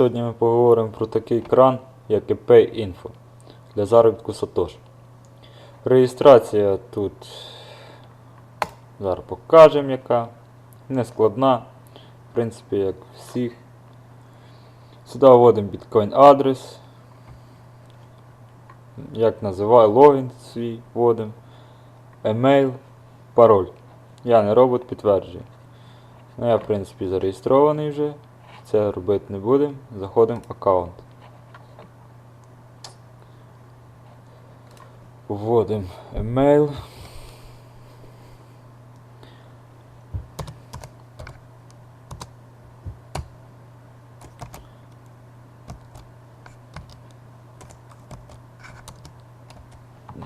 Сьогодні ми поговоримо про такий кран, як і PayInfo для заробітку Satoshi. Реєстрація тут зараз покажемо яка. Не складна. В принципі, як всіх. Сюди вводимо біткоін адрес. Як називаю, логін свій вводимо. Емейл, пароль. Я не робот, підтверджую. Ну я в принципі зареєстрований вже. Це робити не будемо. Заходимо в аккаунт. Вводимо емейл.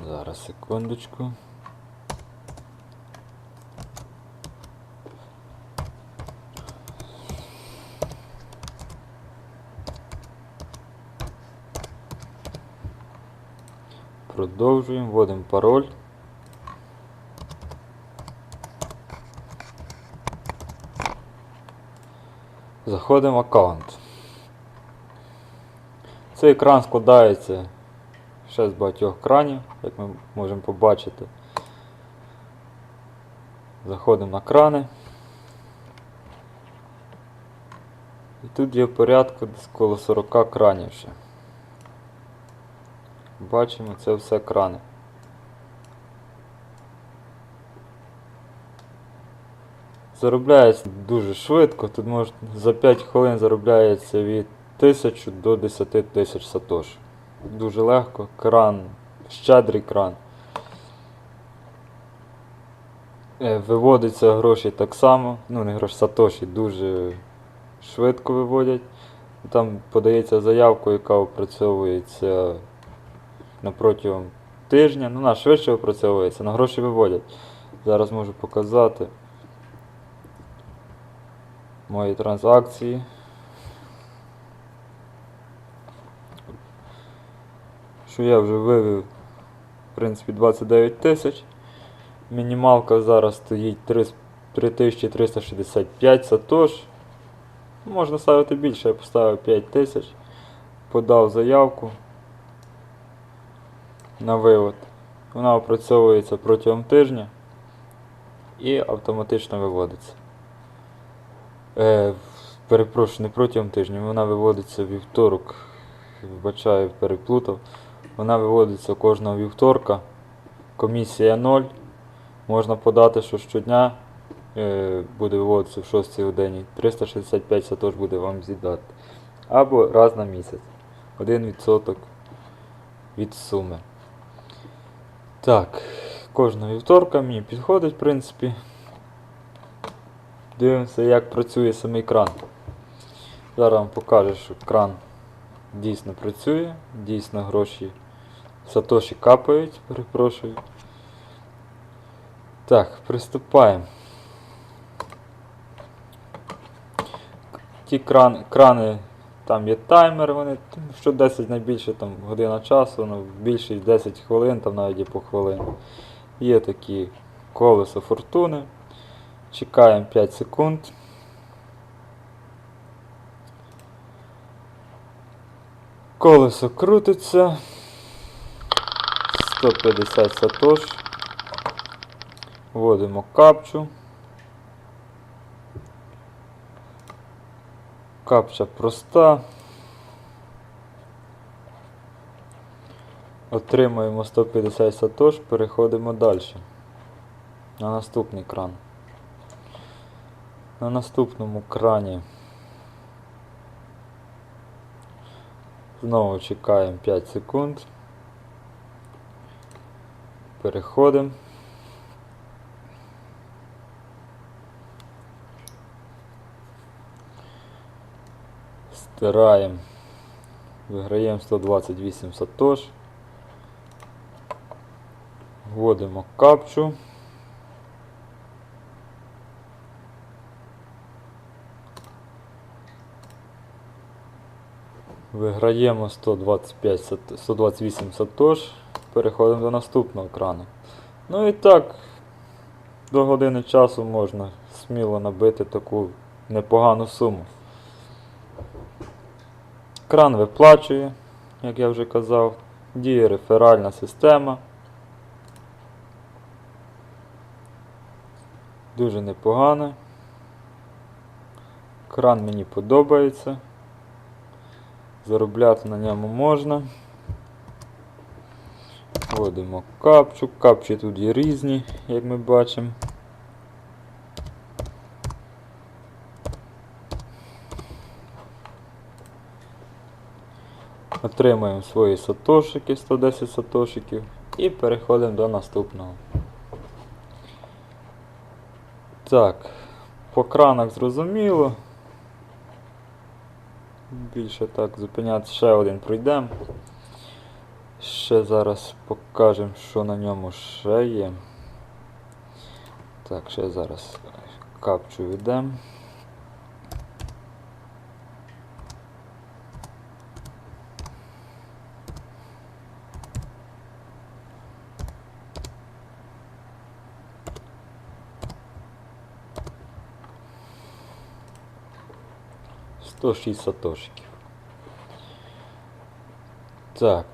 Зараз секундочку. Продовжуємо, вводимо пароль. Заходимо в аккаунт. Цей екран складається ще з багатьох кранів, як ми можемо побачити. Заходимо на крани. І тут є в порядку десь коло 40 кранів ще. Бачимо, це все крани. Заробляється дуже швидко, тут може за 5 хвилин заробляється від 1000 до 10 тисяч сатош. Дуже легко, кран, щедрий кран. Е, Виводиться гроші так само, ну не гроші, сатоші дуже швидко виводять. Там подається заявка, яка опрацьовується на протягом тижня. Ну, вона швидше опрацьовується, на гроші виводять. Зараз можу показати мої транзакції. Що я вже вивів, в принципі, 29 тисяч. Мінімалка зараз стоїть 3 3365 сатош. Можна ставити більше, я поставив 5 тисяч. Подав заявку на вивод. Вона опрацьовується протягом тижня і автоматично виводиться. Е, перепрошую, не протягом тижня, вона виводиться вівторок. Вибачаю, переплутав. Вона виводиться кожного вівторка. Комісія 0. Можна подати, що щодня е, буде виводитися в 6 годині. 365 сатош буде вам з'їдати. Або раз на місяць. 1% від суми. Так, кожного вівторка мені підходить, в принципі. Дивимося, як працює самий кран. Зараз вам покажу, що кран дійсно працює, дійсно гроші сатоші капають, перепрошую. Так, приступаємо. Ті крани, крани, там є таймер, вони що 10 найбільше там година часу, ну більшість 10 хвилин, там навіть є по хвилину. Є такі колесо фортуни. Чекаємо 5 секунд. Колесо крутиться. 150 сатош. Вводимо капчу. Капча проста. Отримуємо 150 сатош, переходимо далі. На наступний кран. На наступному крані знову чекаємо 5 секунд. Переходимо. Стираємо. Виграємо 128 сатош. Вводимо капчу. Виграємо 125, 128 сатош. Переходимо до наступного крану. Ну і так, до години часу можна сміло набити таку непогану суму. Кран виплачує, як я вже казав. Діє реферальна система. Дуже непогано. Кран мені подобається. Заробляти на ньому можна. Вводимо капчу. Капчі тут є різні, як ми бачимо. Отримуємо свої сатошики, 110 сатошиків і переходимо до наступного. Так, по кранах зрозуміло. Більше так зупиняти ще один пройдемо. Ще зараз покажемо, що на ньому ще є. Так, ще зараз капчу відемо. 106 сатошиків. Так.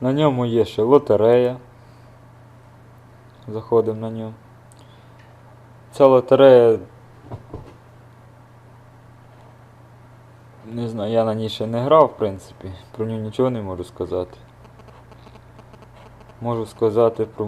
На ньому є ще лотерея. Заходимо на нього. Ця лотерея. Не знаю, я на ній ще не грав, в принципі, про нього нічого не можу сказати. Можу сказати про